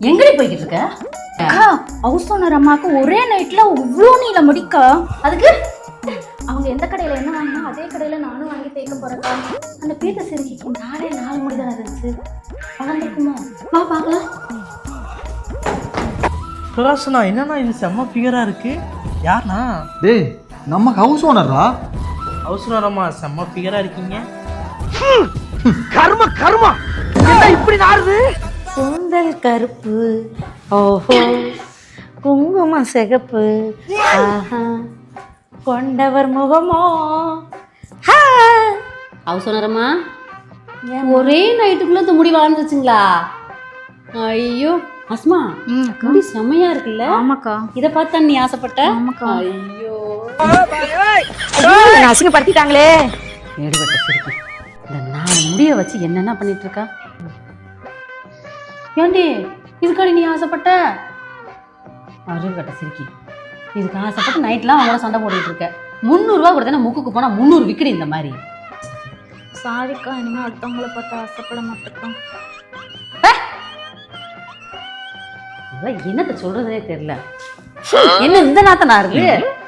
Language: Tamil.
எங்கடி போய்கிட்டு இருக்க? அக்கா ஹவுஸ் ஓனர் அம்மாவுக்கு ஒரே நைட்ல இவ்வளோ நீளம் முடிக்கா அதுக்கு? அவங்க எந்த கடையில என்ன வாங்கினா அதே கடையில நானும் வாங்கி தேய்க்க போறேக்கா அந்த பீட்ட சிறுக்கிக்கு நாளே நாலு முடி தான் இருந்துச்சு. வளர்ந்துருக்குமோ? வா பார்க்கலாம். சுராசனா என்னண்ணா இது? செம்ம ஃபிகரா இருக்கு. யாருண்ணா? டேய் நம்ம ஹவுஸ் ஓனரா அவசரமா செம்ம ஃபிகரா இருக்கீங்க. கூந்தல் கருப்பு. ஓஹோ. குங்குமம் சிகப்பு. ஆஹா. கொண்டவர் முகமோ. ஹவுஸ் ஓனரம்மா ஒரே நைட்டுக்குள்ள இந்த முடி வளர்ந்துச்சுங்களா ஐயோ. அஸ்மா முடி செம்மையா இருக்குல்ல? ஆமாக்கா. இத பார்த்தா நீ ஆசைப்பட்ட? ஆமாக்கா. ஐயோ. அசிங்கப்படுத்திட்டாங்களே. ஏடுபட்ட சிரிப்பு. இந்த நாலு முடிய வச்சு என்னென்ன பண்ணிட்டு இருக்கா? ஏண்டி? இதுக்காடி நீ ஆசைப்பட்ட? அருகட்ட சிரிக்கி. இதுக்கு ஆசைப்பட்டு நைட்லாம் அவங்கள சண்டை போட்டுட்டு இருக்க. முந்நூறுரூவா கொடுத்தா முக்குக்கு போனால் முந்நூறு விற்கிடு இந்த மாதிரி. சாரிக்கா இனிமே அடுத்தவங்கள பார்த்து ஆசைப்பட இதெல்லாம் என்னத்த சொல்றதுனே தெரியல. என்ன இந்த நாத்த நான் இருக்கு